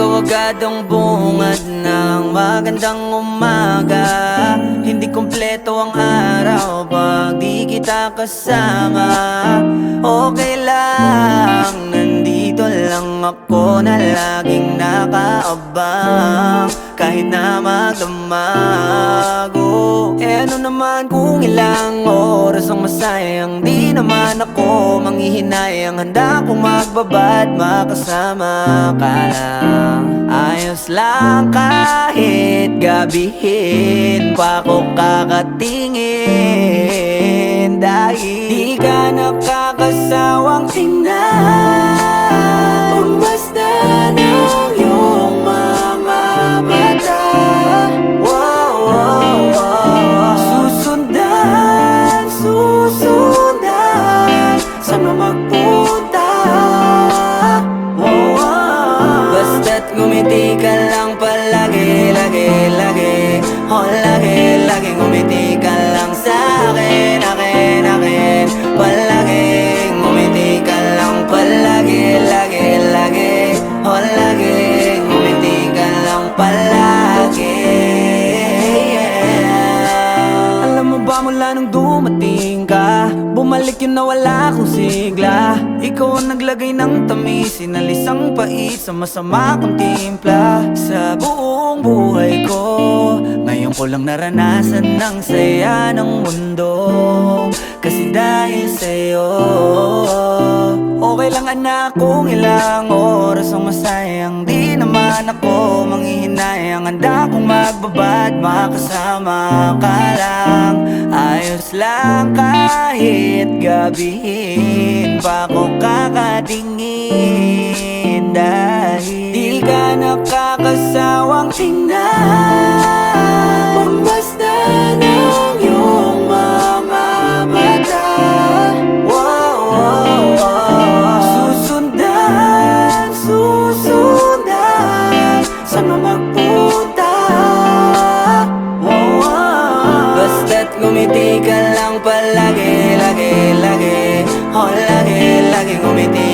Delikadong bungad ng magandang umaga. Hindi kompleto ang araw pag di kita kasama. Okay lang, nandito lang ako na laging nakaabang. Kahit na magdamago Eh ano naman kung ilang oras ang masayang Di naman ako manghihinayang Handa kong magbabad makasama ka lang Ayos lang kahit gabihin pa ako kakatingin. Dahil di ka nakakasawang tingnan lagi, lagi ngumiti ka lang sa akin, akin, akin. Palagi, ngumiti ka lang palagi, lagi, lagi. Oh, lagi, ngumiti ka lang palagi. Yeah. Alam mo ba mula nung dumating ka Bumalik yun na wala akong sigla. Ikaw ang naglagay ng tamis Sinalis ang pait sa masama kong timpla. Sa buong buhay ko Ngayon ko lang naranasan ng saya ng mundo. Kasi dahil sa'yo Okay lang anak kung ilang oras ang masayang Di naman ako manghihinayang. Handa kong magbabad makasama ka lang. Ayos lang kahit gabihin pa ako kakatingin. Dahil di ka nakakasawang tingnan ka lang palagi, lagi, lagi. Oh, lagi, lagi ngumiti